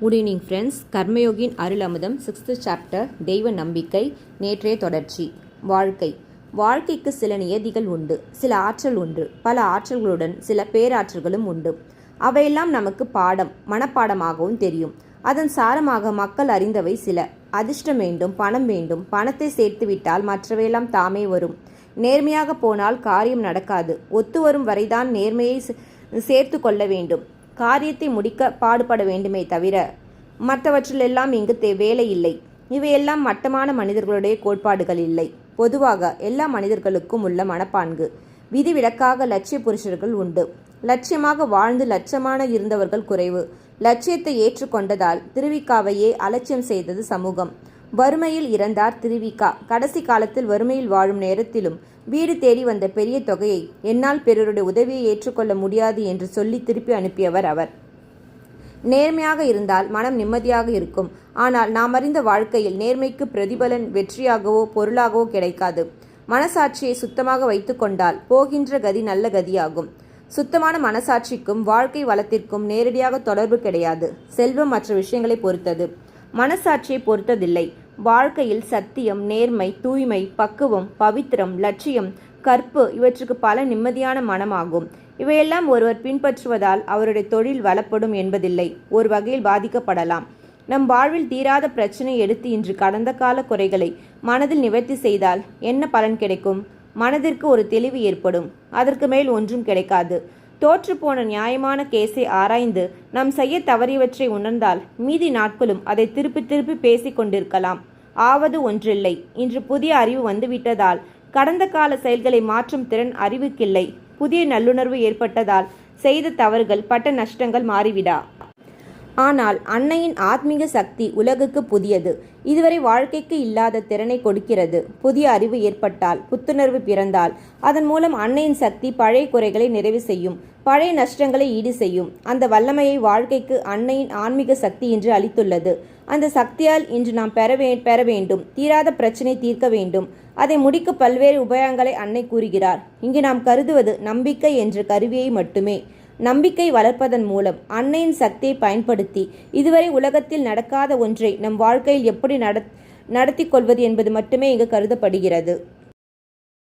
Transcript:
Good evening friends Karmayogin Arul Amudham sixth chapter தெய்வ நம்பிக்கை நேற்றைய தொடர்ச்சி. வாழ்க்கை. வாழ்க்கைக்கு சில நியதிகள் உண்டு சில ஆற்றல் உண்டு பல ஆற்றல்களுடன் சில பேராற்றல்களும் உண்டு. அவையெல்லாம் நமக்கு பாடம் மனப்பாடமாகவும் தெரியும். அதன் சாரமாக மக்கள் அறிந்தவை சில. அதிர்ஷ்டம் வேண்டும் பணம் வேண்டும் பணத்தை சேர்த்துவிட்டால் மற்றவையெல்லாம் தாமே வரும். நேர்மையாக போனால் காரியம் நடக்காது. ஒத்து வரும் வரைதான் நேர்மையை சே- சேர்த்து கொள்ள வேண்டும். காரியத்தை முடிக்க பாடுபட வேண்டுமே தவிர மற்றவற்றிலெல்லாம் இங்கு தே வேலை இல்லை. இவையெல்லாம் மட்டமான மனிதர்களுடைய கோட்பாடுகள் இல்லை. பொதுவாக எல்லா மனிதர்களுக்கும் உள்ள மனப்பான்கு விதிவிலக்காக லட்சிய புருஷர்கள் உண்டு. லட்சியமாக வாழ்ந்து லட்சமான இருந்தவர்கள் குறைவு. லட்சியத்தை ஏற்றுக்கொண்டதால் திருவிக்காவையே அலட்சியம் செய்தது சமூகம். வறுமையில் இறந்தார் திருவிக்கா கடைசி காலத்தில் வறுமையில் வாழும் நேரத்திலும் வீடு தேடி வந்த பெரிய தொகையை என்னால் பிறருடைய உதவியை ஏற்றுக்கொள்ள முடியாது என்று சொல்லி திருப்பி அனுப்பியவர் அவர். நேர்மையாக இருந்தால் மனம் நிம்மதியாக இருக்கும். ஆனால் நாம் அறிந்த வாழ்க்கையில் நேர்மைக்கு பிரதிபலன் வெற்றியாகவோ பொருளாகவோ கிடைக்காது. மனசாட்சியை சுத்தமாக வைத்துக்கொண்டால் போகின்ற கதி நல்ல கதியாகும். சுத்தமான மனசாட்சிக்கும் வாழ்க்கை வளத்திற்கும் நேரடியாக தொடர்பு கிடையாது. செல்வம் மற்ற விஷயங்களை பொறுத்தது. மனசாட்சியை பொறுத்ததில்லை. வாழ்க்கையில் சத்தியம் நேர்மை தூய்மை பக்குவம் பவித்திரம் லட்சியம் கற்பு இவற்றுக்கு பல நிம்மதியான மனமாகும். இவையெல்லாம் ஒருவர் பின்பற்றுவதால் அவருடைய தொழில் வளப்படும் என்பதில்லை. ஒரு வகையில் பாதிக்கப்படலாம். நம் வாழ்வில் தீராத பிரச்சனை எடுத்து இன்று கடந்த கால குறைகளை மனதில் நிவர்த்தி செய்தால் என்ன பலன் கிடைக்கும்? மனதிற்கு ஒரு தெளிவு ஏற்படும். அதற்கு மேல் ஒன்றும் கிடைக்காது. தோற்றுப்போன நியாயமான கேஸை ஆராய்ந்து நாம் செய்ய தவறியவற்றை உணர்ந்தால் மீதி நாட்களும் அதை திருப்பி திருப்பி பேசிக் கொண்டிருக்கலாம் ஆவது ஒன்றில்லை. இன்று புதிய அறிவு வந்துவிட்டதால் கடந்த கால செயல்களை மாற்றும் திறன் அறிவுக்கில்லை. புதிய நல்லுணர்வு ஏற்பட்டதால் செய்த தவறுகள் பட்ட நஷ்டங்கள் மாறிவிடா. ஆனால் அன்னையின் ஆத்மீக சக்தி உலகுக்கு புதியது. இதுவரை வாழ்க்கைக்கு இல்லாத திறனை கொடுக்கிறது. புதிய அறிவு ஏற்பட்டால் புத்துணர்வு பிறந்தால் அதன் மூலம் அன்னையின் சக்தி பழைய குறைகளை நிறைவு செய்யும் பழைய நஷ்டங்களை ஈடு செய்யும். அந்த வல்லமையை வாழ்க்கைக்கு அன்னையின் ஆன்மீக சக்தி இன்று அளித்துள்ளது. அந்த சக்தியால் இன்று நாம் பெற வே பெற வேண்டும். தீராத பிரச்சனை தீர்க்க வேண்டும். அதை முடிக்க பல்வேறு உபாயங்களை அன்னை கூறுகிறார். இங்கு நாம் கருதுவது நம்பிக்கை என்ற கருவியை மட்டுமே. நம்பிக்கை வளர்ப்பதன் மூலம் அன்னையின் சக்தியை பயன்படுத்தி இதுவரை உலகத்தில் நடக்காத ஒன்றை நம் வாழ்க்கையில் எப்படி நட நடத்தி கொள்வது என்பது மட்டுமே இங்கு கருதப்படுகிறது.